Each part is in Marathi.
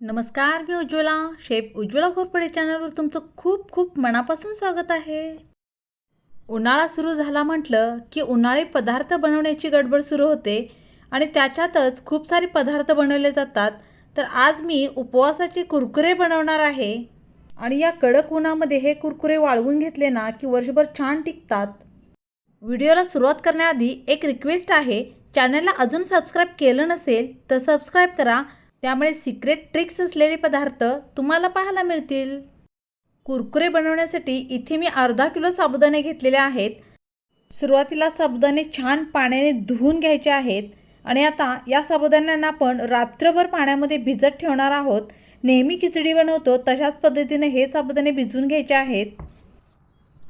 नमस्कार मी उज्ज्वला. शेफ उज्ज्वला घोरपडे चॅनलवर तुमचं खूप खूप मनापासून स्वागत आहे. उन्हाळा सुरू झाला म्हटलं की उन्हाळी पदार्थ बनवण्याची गडबड सुरू होते आणि त्याच्यातच खूप सारे पदार्थ बनवले जातात. तर आज मी उपवासाचे कुरकुरे बनवणार आहे. आणि या कडक उन्हामध्ये हे कुरकुरे वाळवून घेतले ना की वर्षभर छान टिकतात. व्हिडिओला सुरुवात करण्याआधी एक रिक्वेस्ट आहे. चॅनलला अजून सबस्क्राईब केलं नसेल तर सबस्क्राईब करा. त्यामुळे सिक्रेट ट्रिक्स असलेले पदार्थ तुम्हाला पाहायला मिळतील. कुरकुरे बनवण्यासाठी इथे मी अर्धा किलो साबुदाणे घेतलेले आहेत. सुरुवातीला साबुदाणे छान पाण्याने धुवून घ्यायचे आहेत आणि आता या साबुदाण्यांना आपण रात्रभर पाण्यामध्ये भिजत ठेवणार आहोत. नेहमी खिचडी बनवतो तशाच पद्धतीने हे साबुदाणे भिजवून घ्यायचे आहेत.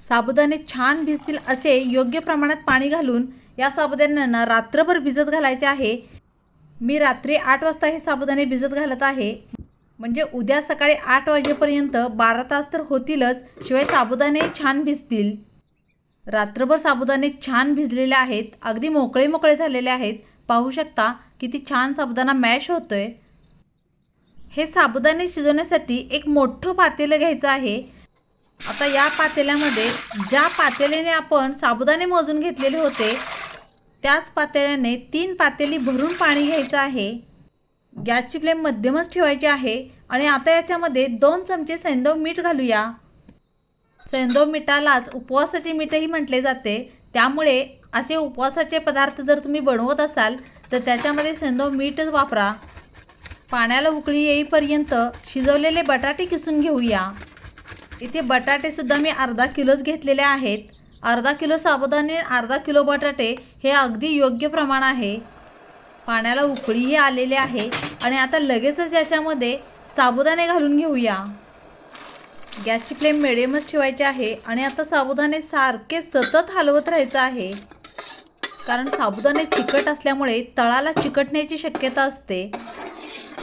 साबुदाणे छान भिजतील असे योग्य प्रमाणात पाणी घालून या साबुदाण्यांना रात्रभर भिजत घालायचे आहे. मी रात्री आठ वाजता हे साबुदाणे भिजत घालत आहे. म्हणजे उद्या सकाळी आठ वाजेपर्यंत बारा तास तर होतीलच शिवाय साबुदाणे छान भिजतील. रात्रभर साबुदाणे छान भिजलेले आहेत अगदी मोकळे मोकळे झालेले आहेत. पाहू शकता किती छान साबुदाणा मॅश होतो आहे हे साबुदाणे शिजवण्यासाठी एक मोठं पातेलं घ्यायचं आहे. आता या पातेल्यामध्ये ज्या पातेल्याने आपण साबुदाणे मोजून घेतलेले होते त्याच पातेल्याने तीन पातेली भरून पाणी घ्यायचं आहे. गॅसची फ्लेम मध्यमच ठेवायची आहे आणि आता याच्यामध्ये दोन चमचे सैंदव मीठ घालूया. सैंदव मिठालाच उपवासाचे मीठही म्हटले जाते. त्यामुळे असे उपवासाचे पदार्थ जर तुम्ही बनवत असाल तर त्याच्यामध्ये सैंदव मीठच वापरा. पाण्याला उकळी येईपर्यंत शिजवलेले बटाटे किसून घेऊया. इथे बटाटेसुद्धा मी अर्धा किलोच घेतलेले आहेत. अर्धा किलो साबुदाणे अर्धा किलो बटाटे हे अगदी योग्य प्रमाण आहे. पाण्याला उकळीही आलेली आहे. आणि आता लगेचच याच्यामध्ये साबुदाणे घालून घेऊया. गॅसची फ्लेम मिडियमच ठेवायची आहे. आणि आता साबुदाणे सारखे सतत हलवत राहायचं आहे. कारण साबुदाणे चिकट असल्यामुळे तळाला चिकटण्याची शक्यता असते.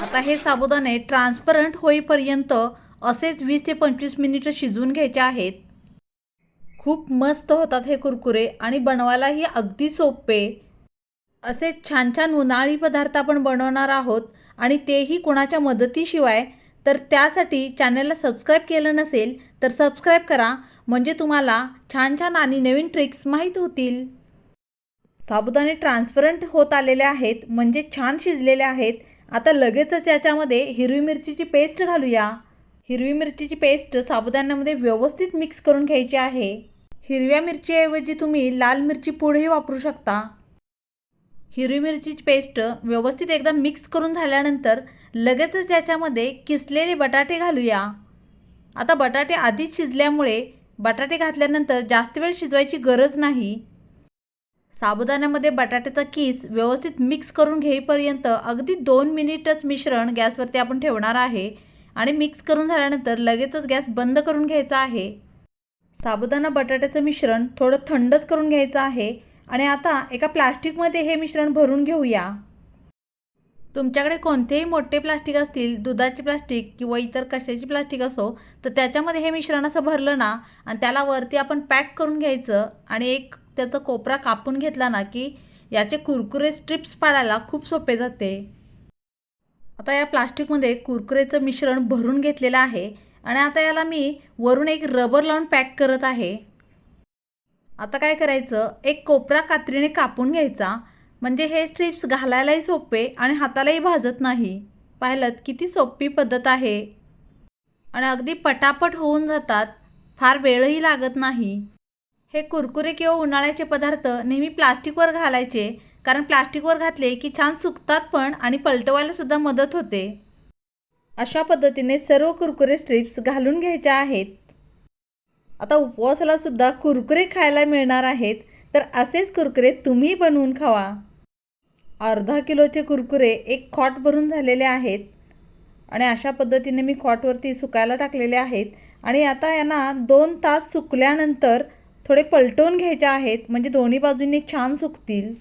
आता हे साबुदाणे ट्रान्सपरंट होईपर्यंत असेच वीस ते पंचवीस मिनिटं शिजवून घ्यायचे आहेत. खूप मस्त होतात हे कुरकुरे आणि बनवायलाही अगदी सोपे. असे छान छान उन्हाळी पदार्थ आपण बनवणार आहोत आणि तेही कोणाच्या मदतीशिवाय. तर त्यासाठी चॅनलला सबस्क्राईब केलं नसेल तर सबस्क्राईब करा. म्हणजे तुम्हाला छान छान आणि नवीन ट्रिक्स माहीत होतील. साबुदाणे ट्रान्सपरंट होत आलेले आहेत म्हणजे छान शिजलेले आहेत. आता लगेचच याच्यामध्ये हिरवी मिरचीची पेस्ट घालूया. हिरवी मिरचीची पेस्ट साबुदाण्यामध्ये व्यवस्थित मिक्स करून घ्यायची आहे. हिरव्या मिरचीऐवजी तुम्ही लाल मिरची पूडही वापरू शकता. हिरवी मिरचीची पेस्ट व्यवस्थित एकदा मिक्स करून झाल्यानंतर लगेचच याच्यामध्ये किसलेले बटाटे घालूया. आता बटाटे आधीच शिजल्यामुळे बटाटे घातल्यानंतर जास्त वेळ शिजवायची गरज नाही. साबुदाण्यामध्ये बटाट्याचा किस व्यवस्थित मिक्स करून घेईपर्यंत अगदी दोन मिनिटच मिश्रण गॅसवरती आपण ठेवणार आहे आणि मिक्स करून झाल्यानंतर लगेचच गॅस बंद करून घ्यायचा आहे. साबुदाणा बटाट्याचं मिश्रण थोडं थंडच करून घ्यायचं आहे आणि आता एका प्लास्टिकमध्ये हे मिश्रण भरून घेऊया. तुमच्याकडे कोणतेही मोठे प्लास्टिक असतील दुधाचे प्लास्टिक किंवा इतर कशाची प्लास्टिक असो तर त्याच्यामध्ये हे मिश्रण असं भरलं ना आणि त्याला वरती आपण पॅक करून घ्यायचं आणि एक त्याचा कोपरा कापून घेतला ना की याचे कुरकुरे स्ट्रिप्स पाडायला खूप सोपे जाते. आता या प्लास्टिकमध्ये कुरकुरेचं मिश्रण भरून घेतलेलं आहे आणि आता याला मी वरून एक रबर लावून पॅक करत आहे. आता काय करायचं? एक कोपरा कात्रीने कापून घ्यायचा. म्हणजे हे स्ट्रिप्स घालायलाही सोपे आणि हातालाही भाजत नाही. पाहिलं किती सोपी पद्धत आहे. आणि अगदी पटापट होऊन जातात. फार वेळही लागत नाही. हे कुरकुरे किंवा उन्हाळ्याचे पदार्थ नेहमी प्लास्टिकवर घालायचे. कारण प्लास्टिकवर घातले की छान सुकतात पण आणि पलटवायलासुद्धा मदत होते. अशा पद्धतीने सर्व कुरकुरे स्ट्रिप्स घालून घ्यायच्या आहेत. आता उपवासाला सुद्धा कुरकुरे खायला मिळणार आहेत तर असेच कुरकुरे तुम्ही बनवून खावा. अर्धा किलोचे कुरकुरे एक खॉट भरून झालेले आहेत आणि अशा पद्धतीने मी खॉटवरती सुकायला टाकलेले आहेत आणि आता यांना दोन तास सुकल्यानंतर थोडे पलटवून घ्यायचे आहेत म्हणजे दोन्ही बाजूंनी छान सुकतील.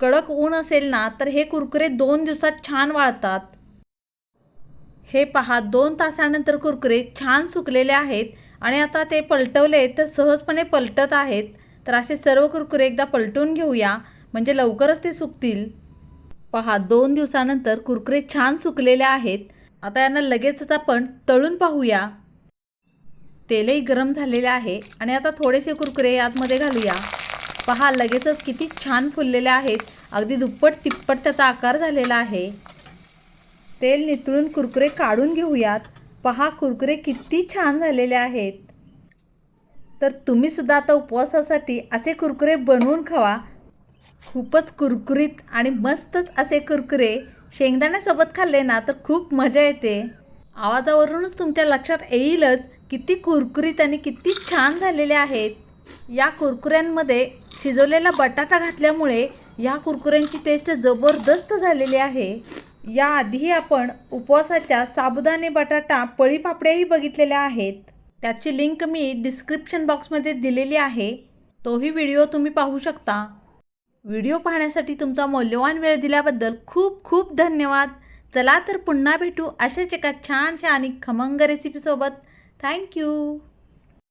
कडक ऊन असेल ना तर हे कुरकुरे दोन दिवसात छान वाळतात. हे पहा दोन तासानंतर कुरकुरे छान सुकलेले आहेत आणि आता ते पलटवले तर सहजपणे पलटत आहेत. तर असे सर्व कुरकुरे एकदा पलटून घेऊया. म्हणजे लवकरच ते सुकतील. पहा दोन दिवसानंतर कुरकुरे छान सुकलेले आहेत. आता यांना लगेचच आपण तळून पाहूया. तेलही गरम झालेले आहे आणि आता थोडेसे कुरकुरे यातमध्ये घालूया. पहा लगेचच किती छान फुललेले आहेत. अगदी दुप्पट तिप्पट त्याचा आकार झालेला आहे. तेल नितळून कुरकुरे काढून घेऊयात. पहा कुरकुरे किती छान झालेले आहेत. तर तुम्ही सुद्धा आता उपवासासाठी असे कुरकुरे बनवून खावा. खूपच कुरकुरीत आणि मस्तच असे कुरकुरे. शेंगदाण्यासोबत खाल्ले ना तर खूप मजा येते. आवाजावरूनच तुमच्या लक्षात येईलच किती कुरकुरीत आणि किती छान झालेले आहेत. या कुरकुऱ्यांमध्ये शिजवलेला बटाटा घातल्यामुळे या कुरकुऱ्यांची टेस्ट जबरदस्त झालेली आहे. याआधी आपण उपवासाच्या साबुदाणे बटाटा पळीपापड्याही बघितलेल्या आहेत. त्याची लिंक मी डिस्क्रिप्शन बॉक्समध्ये दिलेली आहे. तोही व्हिडिओ तुम्ही पाहू शकता. व्हिडिओ पाहण्यासाठी तुमचा मौल्यवान वेळ दिल्याबद्दल खूप खूप धन्यवाद. चला तर पुन्हा भेटू अशाच एका छानशा आणि खमंग रेसिपीसोबत थँक्यू